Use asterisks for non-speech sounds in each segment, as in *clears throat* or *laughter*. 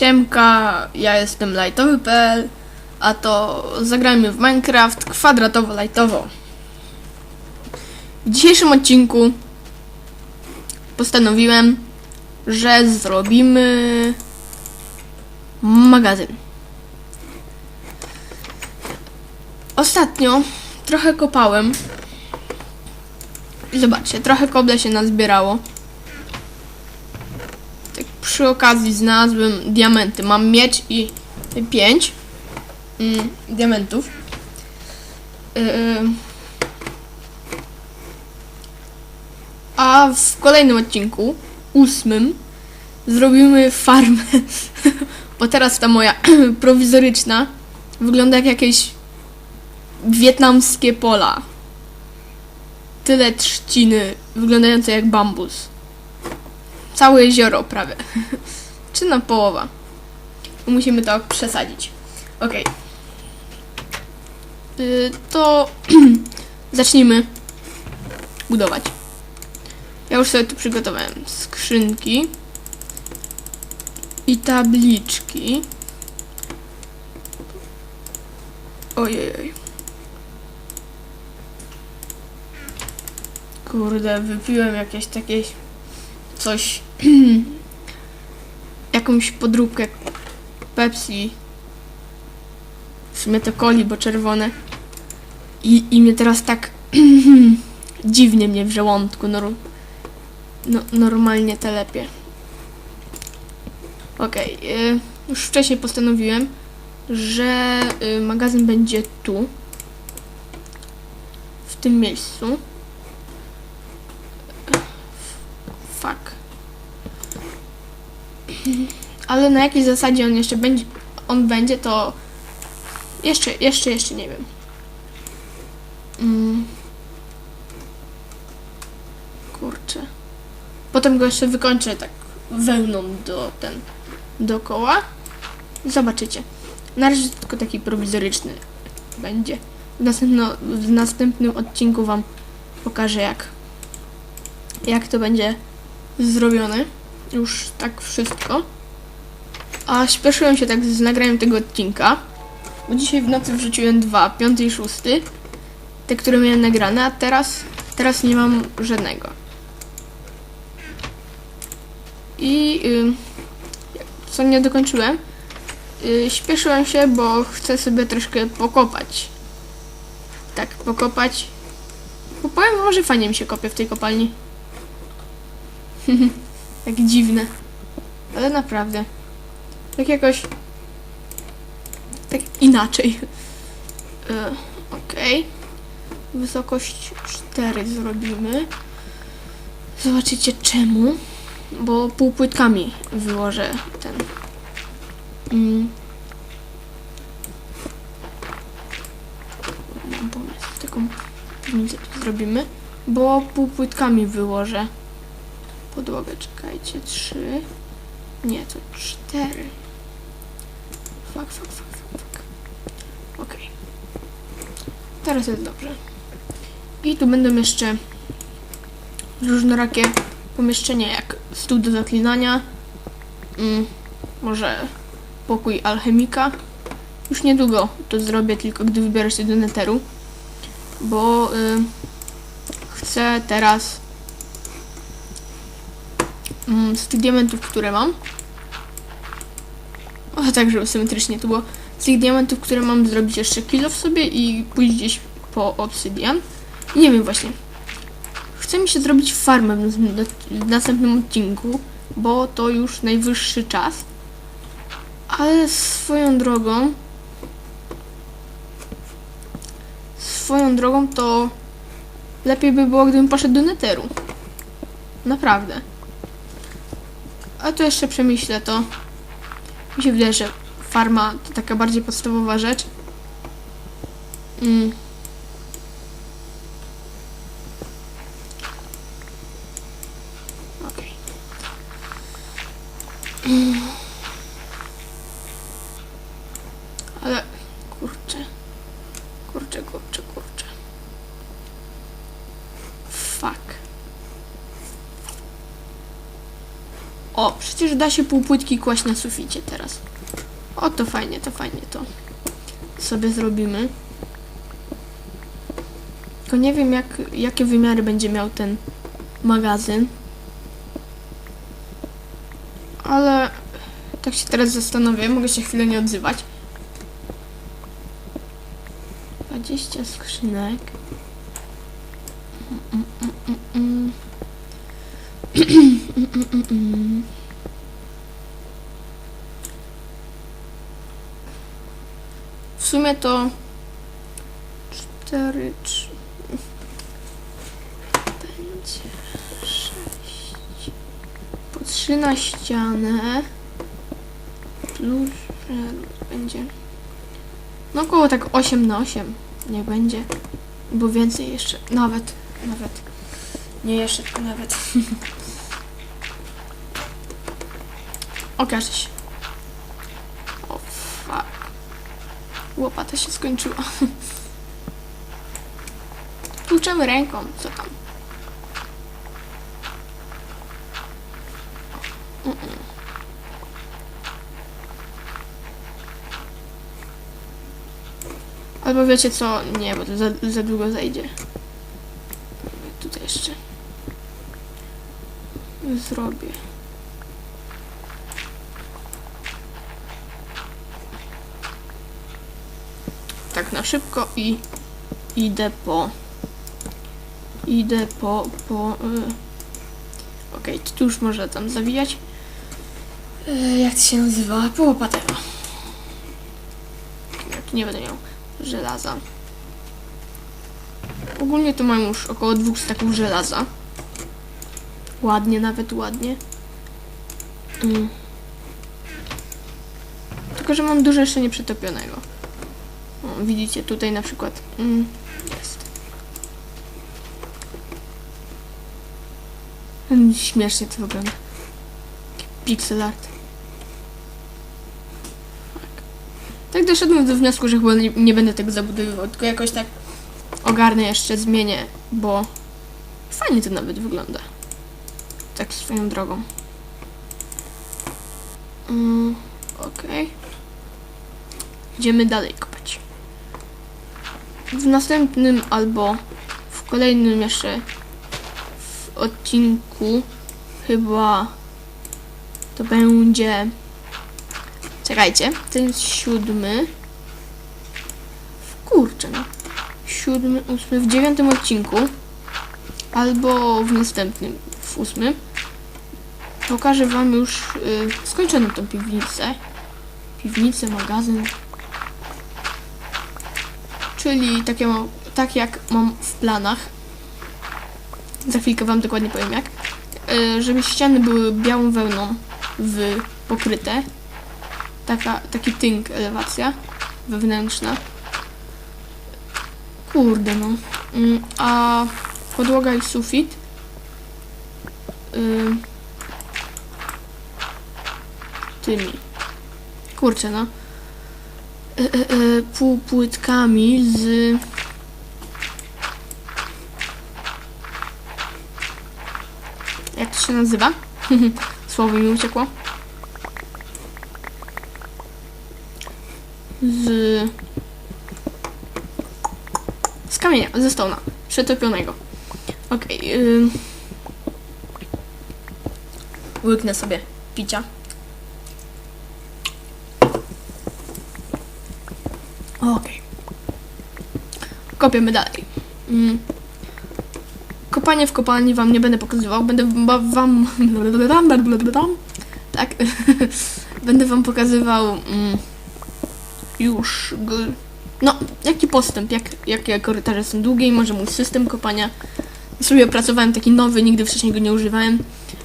Siemka, ja jestem lightowy.pl, a to zagrajmy w Minecraft kwadratowo-lightowo. W dzisiejszym odcinku postanowiłem, że zrobimy magazyn. Ostatnio trochę kopałem. Zobaczcie, trochę koble się nazbierało. Przy okazji znalazłem diamenty. Mam miecz i pięć mm, diamentów. Yy, a w kolejnym odcinku, ósmym, zrobimy farmę. *laughs* Bo teraz ta moja *clears throat* prowizoryczna wygląda jak jakieś wietnamskie pola. Tyle trzciny, wyglądające jak bambus. Całe jezioro prawie. *laughs* Czy na połowa. Musimy to przesadzić. Okej. Y, to *clears throat* zacznijmy budować. Ja już sobie tu przygotowałem skrzynki i tabliczki. Ojej. Kurde, wypiłem jakieś takie coś, *clears throat* jakąś podróbkę Pepsi. W sumie to coli, bo czerwone. I, i mnie teraz tak *clears throat* dziwnie mnie w żołądku nor, no, normalnie telepie. Okej, y, już wcześniej postanowiłem, że y, magazyn będzie tu. W tym miejscu. Fuck. Ale na jakiej zasadzie on jeszcze będzie, on będzie, to jeszcze, jeszcze, jeszcze nie wiem. Mm. Kurczę. Potem go jeszcze wykończę tak wełną do ten, dookoła. Zobaczycie. Na razie tylko taki prowizoryczny będzie. W, następno, w następnym odcinku wam pokażę jak jak to będzie zrobione. Już tak wszystko. A śpieszyłem się tak z nagraniem tego odcinka. Bo dzisiaj w nocy wrzuciłem dwa, piąty i szósty. Te, które miałem nagrane, a teraz, teraz nie mam żadnego. I co nie dokończyłem, y, śpieszyłem się, bo chcę sobie troszkę pokopać. Tak, pokopać. Bo powiem, może fajnie mi się kopie w tej kopalni. *laughs* tak dziwne. Ale naprawdę. Tak jakoś. Tak inaczej. E, Okej. Wysokość 4 zrobimy. Zobaczycie czemu. Bo półpłytkami wyłożę ten. Mm. Mam pomysł. Taką piwnicę zrobimy. Bo półpłytkami wyłożę podłogę. Czekajcie, trzy. Nie, to cztery. Fuck, fuck, fuck, fuck. Okej. Teraz jest dobrze. I tu będą jeszcze różnorakie pomieszczenia, jak stół do zaklinania. Mm, może pokój alchemika. Już niedługo to zrobię, tylko gdy wybiorę się do neteru. Bo y, chcę teraz z tych diamentów, które mam. O, tak, żeby symetrycznie to było. Z tych diamentów, które mam, zrobić jeszcze kilo w sobie i pójść gdzieś po obsydian. Nie wiem właśnie. Chcę mi się zrobić farmę w następnym- odcinku, bo to już najwyższy czas. Ale swoją drogą. Swoją drogą to lepiej by było, gdybym poszedł do neteru. Naprawdę. A to jeszcze przemyślę to. Mi się wydaje, że farma to taka bardziej podstawowa rzecz. Mm. Ale kurczę. Kurczę, kurczę, kurczę. Fuck. O, przecież da się półpłytki kłaść na suficie teraz. O, to fajnie, to fajnie, to sobie zrobimy. Tylko nie wiem, jak, jakie wymiary będzie miał ten magazyn. Ale tak się teraz zastanowię, mogę się chwilę nie odzywać. 20 skrzynek. Mm, mm, mm, mm. W sumie to 4, 3 będzie 6 po 3 na ścianę. Plus będzie. No około tak 8 na 8 nie będzie. Bo więcej jeszcze. Nawet. Nawet. Nie jeszcze tylko nawet *laughs* okaże się o fuck łopata się skończyła *laughs* tłuczemy ręką co tam. Albo wiecie co? Nie, bo to za, za długo zajdzie. Tutaj jeszcze. Zrobię. Na szybko i idę po. Idę po. po y... Okej, tu już może tam zawijać. Y, jak to się nazywa? Po łopatę. Jak nie będę miał żelaza. Ogólnie to mam już około dwóch staków żelaza. Ładnie, nawet ładnie. Mm. Tylko, że mam dużo jeszcze nieprzetopionego. O, widzicie tutaj na przykład. Mm, jest. Śmiesznie to wygląda. Pixel art. Tak doszedłem do wniosku, że chyba nie, będę tego zabudowywał, tylko jakoś tak ogarnę jeszcze, zmienię, bo fajnie to nawet wygląda. Tak swoją drogą. Mm, Okej. Idziemy dalej. W następnym albo w kolejnym jeszcze w odcinku chyba to będzie Czekajcie, ten jest siódmy. Kurczę, no. Siódmy, ósmy, w dziewiątym odcinku. Albo w następnym, w ósmym. Pokażę wam już y, skończoną tą piwnicę. Piwnicę, magazyn. Czyli takie mam, tak jak mam w planach. Za chwilkę wam dokładnie powiem jak. Y, żeby ściany były białą wełną w pokryte taka, taki tynk elewacja wewnętrzna. Kurde no. Mm, A podłoga i sufit. y, tymi. Kurczę no. Y, y, y, półpłytkami z jak to się nazywa? *laughs* Słowo mi uciekło. z z kamienia, ze stona, przetopionego. Okej. Okay, Łyknę sobie picia. Okej. Kopiemy dalej. Mm. Kopanie w kopalni wam nie będę pokazywał, będę wa- wam... *laughs* Tak. *laughs* będę wam pokazywał... Mm już no, jaki postęp, jak, jakie korytarze są długie i może mój system kopania. Sobie opracowałem taki nowy, nigdy wcześniej go nie używałem,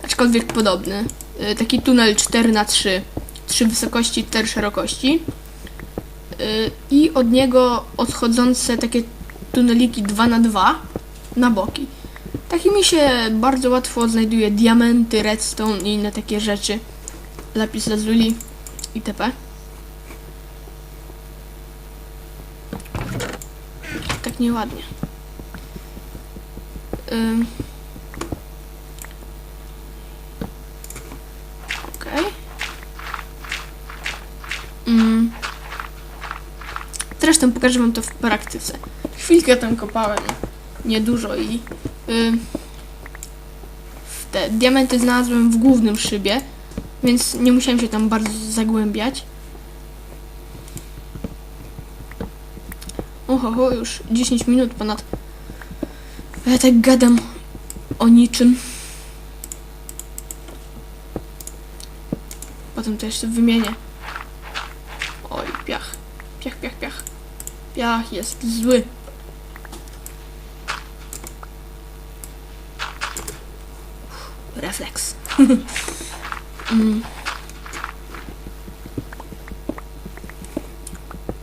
aczkolwiek podobny. Y, Taki tunel 4 na 3 3 wysokości, 4 szerokości. Y, I od niego odchodzące takie tuneliki 2 na 2 na boki. Takimi się bardzo łatwo odnajduje diamenty, redstone i inne takie rzeczy. Lapis lazuli itp. tak nieładnie. Ym. Okej. Mm. Zresztą pokażę wam to w praktyce. Chwilkę tam kopałem, niedużo i y, te diamenty znalazłem w głównym szybie, więc nie musiałem się tam bardzo zagłębiać. Oho, już 10 minut ponad. Ja tak gadam o niczym. Potem to jeszcze wymienię. Oj, piach. Piach, piach, piach. Piach jest zły. Refleks. mm.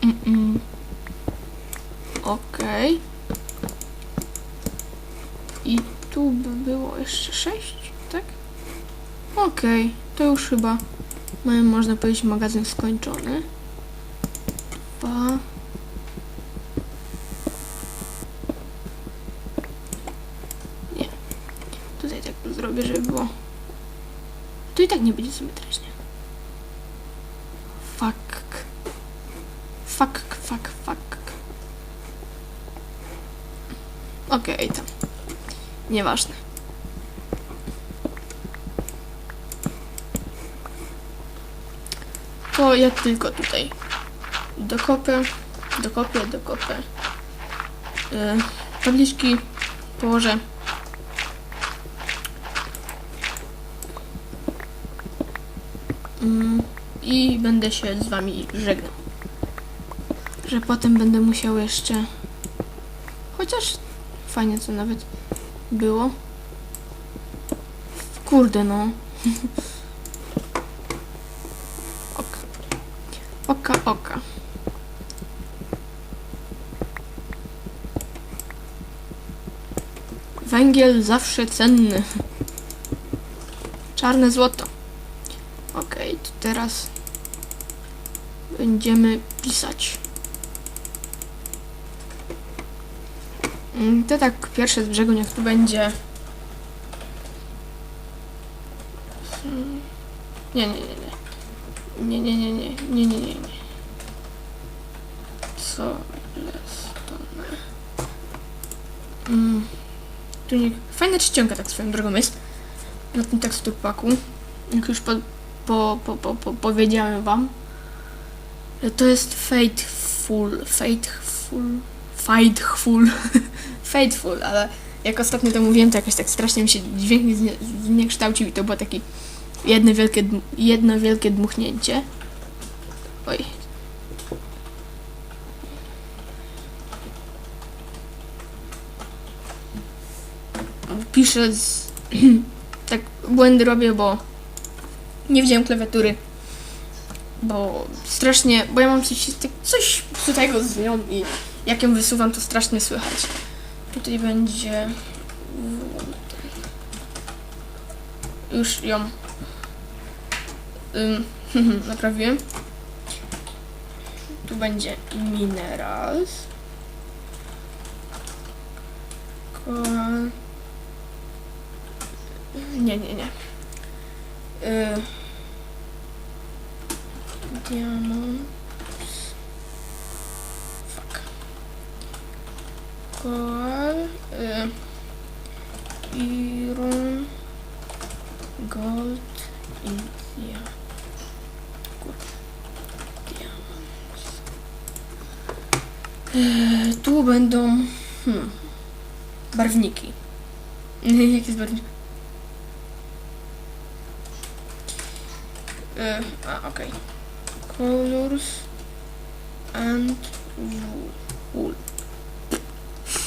Mm -mm. Okej. I tu by było jeszcze sześć, tak? Okej, to już chyba mamy, można powiedzieć, magazyn skończony. Dwa. Nie. Tutaj tak zrobię, żeby było. Będzie symetrycznie. Fuck. Fuck, fuck, fuck. Okej, tam. Nieważne. To ja tylko tutaj dokopię, dokopię, dokopię. Yy, tabliczki położę. I będę się z wami żegnał. Że potem będę musiał jeszcze. Chociaż fajnie co nawet było. Kurde no. *laughs* Oka. Oka, oka. Węgiel zawsze cenny. Czarne złoto. Teraz będziemy pisać. Mm, To tak pierwsze z brzegu niech tu będzie. Nie, nie, nie, nie. Nie, nie, nie, nie, nie, nie, nie, nie. Co to? Mm. Tu nie... Fajna czcionka tak swoją drogą jest. Na tym teksturpaku. Jak już po, po, po, po, po, powiedziałem wam. To jest Fateful. Fateful. Fateful. *laughs* Fateful, ale jak ostatnio to mówiłem, to jakoś tak strasznie mi się dźwięk nie znie- zniekształcił i to było takie jedno wielkie, jedno wielkie dmuchnięcie. Oj. Piszę z... *clears throat* tak błędy robię, bo nie widziałem klawiatury. Bo strasznie, bo ja mam coś, tak- coś psutego z nią i jak ją wysuwam, to strasznie słychać. Tutaj będzie... Już ją ym, *laughs* naprawiłem. Tu będzie minerals. Ko- Nie, nie, nie. Y... Diamond. Fuck. Coal. Y... Iron. Gold. India. Diamond. Y, Tu będą. Hmm, barwniki. *laughs* Jaki jest barwnik? Y, a, okej. Colors and wool.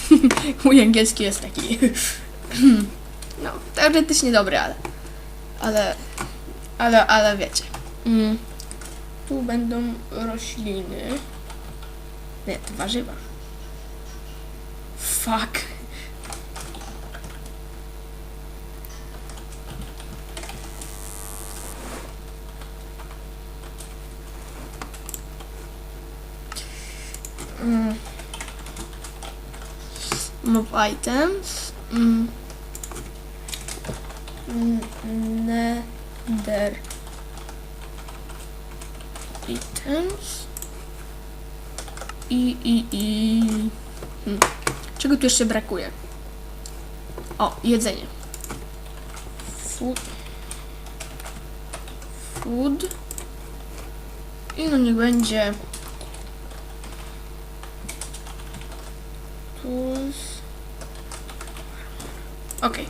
*laughs* Mój angielski jest taki. *laughs* no, teoretycznie dobry, ale. Ale. Ale, ale wiecie. Mm. Tu będą rośliny. Nie, to warzywa. Fuck. Mm. Mob items. Mm. Mm, Nether items. I, i, i... Hmm. Czego tu jeszcze brakuje? O, jedzenie. Food. Food. I no niech będzie... Okej.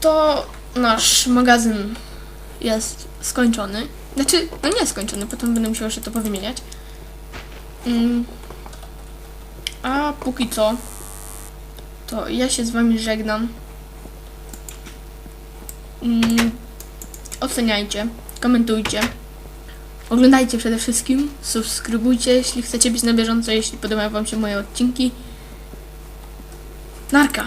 To nasz magazyn jest skończony. Znaczy, no nie skończony, potem będę musiał jeszcze to powymieniać. Mm. A póki co, to ja się z wami żegnam. Mm. Oceniajcie, komentujcie. Oglądajcie przede wszystkim, subskrybujcie, jeśli chcecie być na bieżąco, jeśli podobają wam się moje odcinki. Narka.